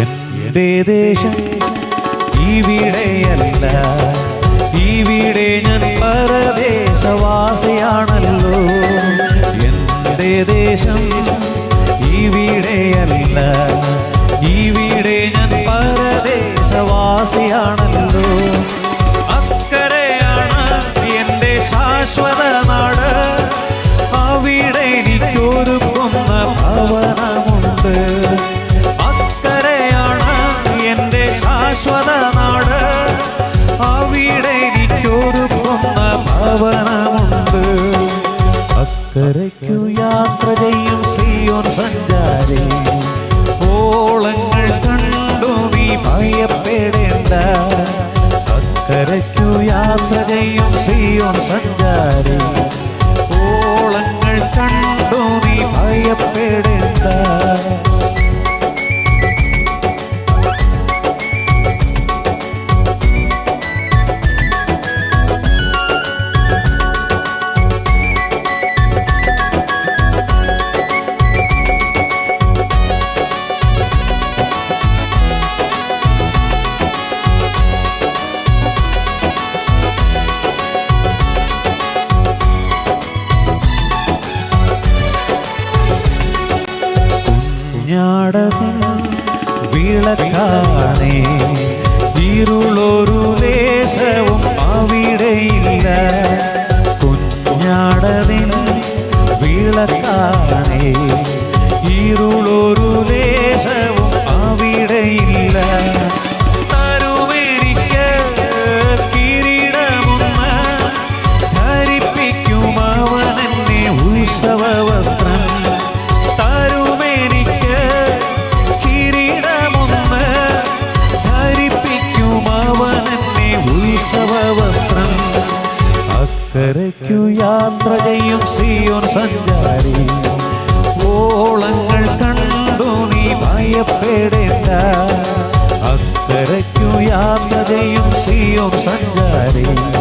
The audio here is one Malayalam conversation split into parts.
എന്റെ ദേശം ഇവിടെയല്ല ഇവിടെ ഞാൻ പരദേശവാസിയാണല്ലോ. എന്റെ ദേശം ഇവിടെയല്ല ഇവിടെ കുഞ്ഞാടതിൽ വിളക്കാണേ ഇരുളൊരു ദേശവും അവിടെയില്ല. കുഞ്ഞാടതിൽ വിളക്കാണേ സിയോൻ സഞ്ചാരി. ഓളങ്ങൾ കണ്ടു നീ ഭയപ്പെടേണ്ട. അക്കരയ്ക്കു യാത്രയും സിയോർ സഞ്ചാരി.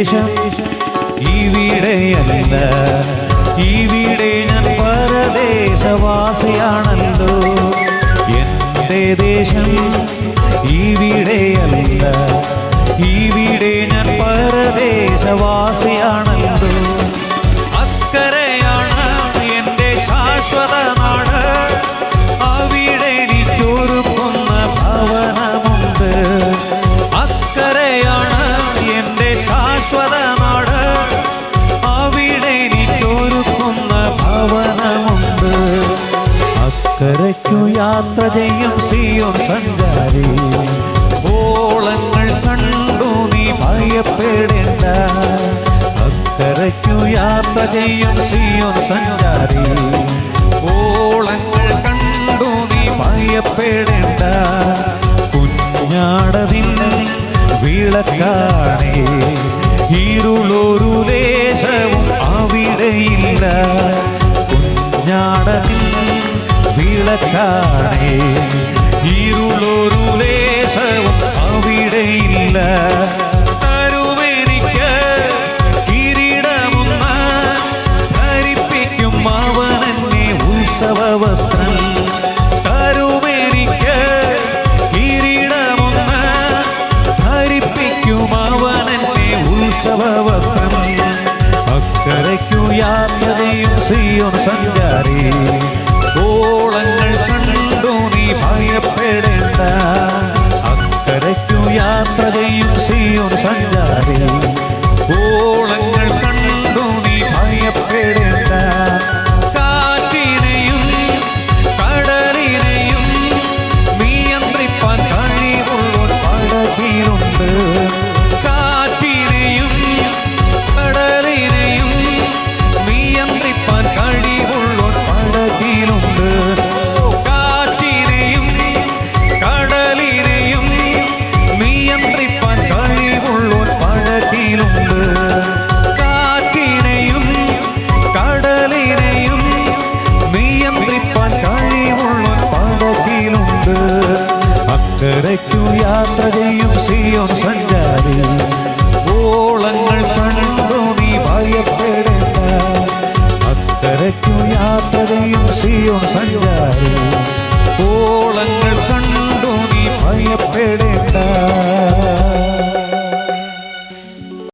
എന്റെ ദേശം ഇവിടെയല്ല ഇവിടെ ഞാൻ പരദേശവാസിയാണല്ലോ. എന്റെ ദേശം ഇവിടെയല്ല യാത്ര ചെയ്യും സിയോ സഞ്ചാരി. ഓളങ്ങൾ കണ്ടു നീ ഭയപ്പെടേണ്ട. അക്കരയ്ക്കു യാത്ര ചെയ്യും സിയോ സഞ്ചാരി. ഓളങ്ങൾ കണ്ടു നീ ഭയപ്പെടേണ്ട. കുഞ്ഞാടതിൻ വിളക്കാണേ. ഇരുളൊരു ദേശവും അവിടെയില്ല. വിളക്കാണേ ഇരുളൊരു ലേശവും അവിടെയില്ല കിരീടമൊന്ന് ധരിപ്പിക്കും അവൻ എന്നെ ഉത്സവ വസ്ത്രം തരുമെനിക്ക് കിരീടമൊന്ന് ധരിപ്പിക്കും അവൻ എന്നെ ഉത്സവ വസ്ത്രം അക്കരയ്ക്കു യാത്രയും സിയോ സഞ്ചാരി. സിയോൻ കരയ്ക്കു യാത്ര ചെയ്യും സിയോൻ സഞ്ചാരി. ഓളങ്ങൾ കണ്ടോ നീ ഭയപ്പെടേണ്ട. അക്കരയ്ക്കു യാത്ര ചെയ്യും സിയോൻ സഞ്ചാരി. ഓളങ്ങൾ കണ്ടോ നീ ഭയപ്പെടേണ്ട.